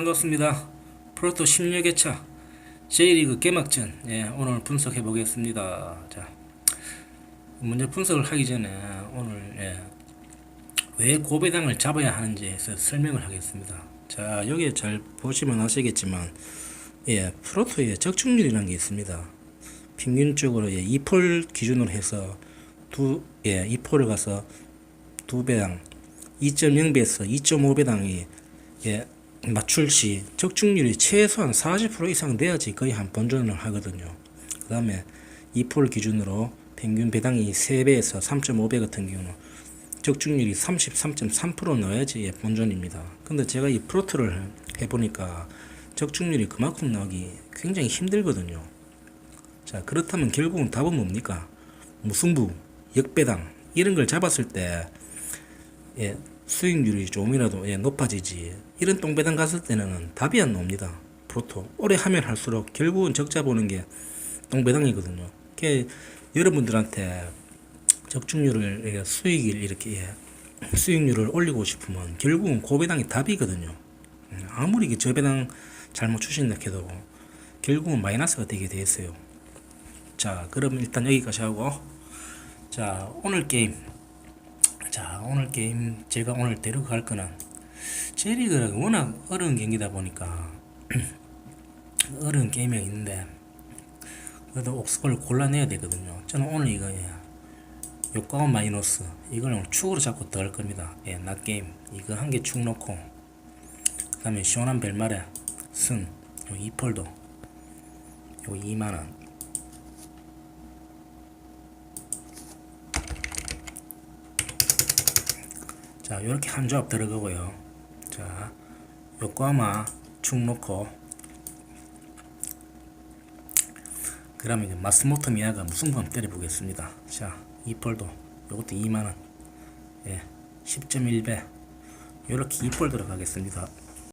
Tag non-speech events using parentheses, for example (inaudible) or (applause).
반갑습니다. 프로토 16회차 J리그 개막전 예, 오늘 분석해 보겠습니다. 자, 먼저 분석을 하기 전에 오늘 예, 왜 고배당을 잡아야 하는지에서 설명을 하겠습니다. 자, 여기에 잘 보시면 아시겠지만 예, 프로토의 적중률이라는 게 있습니다. 평균적으로 예, 2폴 기준으로 해서 두 예, 2폴을 가서 두 배당 2.0배에서 2.5배당이 예, 맞출 시 적중률이 최소한 40% 이상 돼야지 거의 한 번전을 하거든요. 그 다음에 2폴 기준으로 평균 배당이 3배에서 3.5배 같은 경우는 적중률이 33.3% 넣어야지 예, 본전입니다. 근데 제가 이 프로트를 해보니까 적중률이 그만큼 나오기 굉장히 힘들거든요. 자, 그렇다면 결국은 답은 뭡니까? 무승부, 역배당, 이런 걸 잡았을 때, 예, 수익률이 조금이라도 예, 높아지지. 이런 똥배당 갔을 때는 답이 안 나옵니다. 프로토. 오래 하면 할수록 결국은 적자 보는 게 똥배당이거든요. 그 여러분들한테 적중률을 예, 수익을 이렇게 예, 수익률을 올리고 싶으면 결국은 고배당이 답이거든요. 음, 아무리 그 저배당 잘못 주신다 해도 결국은 마이너스가 되게 돼 있어요. 자, 그럼 일단 여기까지 하고 자, 오늘 게임 자 오늘 게임 제가 오늘 데려갈 거는 제리그가 워낙 어려운 경기다 보니까 (clears throat) 어려운 게임이 있는데 그래도 옥스걸 골라내야 되거든요. 저는 오늘 이거예요 요가원 마이너스 이걸 오늘 축으로 잡고 들어갈 겁니다. 예, 낮게임. 이거 한 개축 놓고 그 다음에 시원한 벨마레 승요 2폴도 요 2만원 자, 이렇게 한 조합 들어가고요. 자, 요거아마 축 놓고 그러면 이제 마스모토 미아가 무슨 번 때려보겠습니다. 자, 이 폴도 요것도 2만원 예, 10.1배 요렇게 2폴 들어가겠습니다.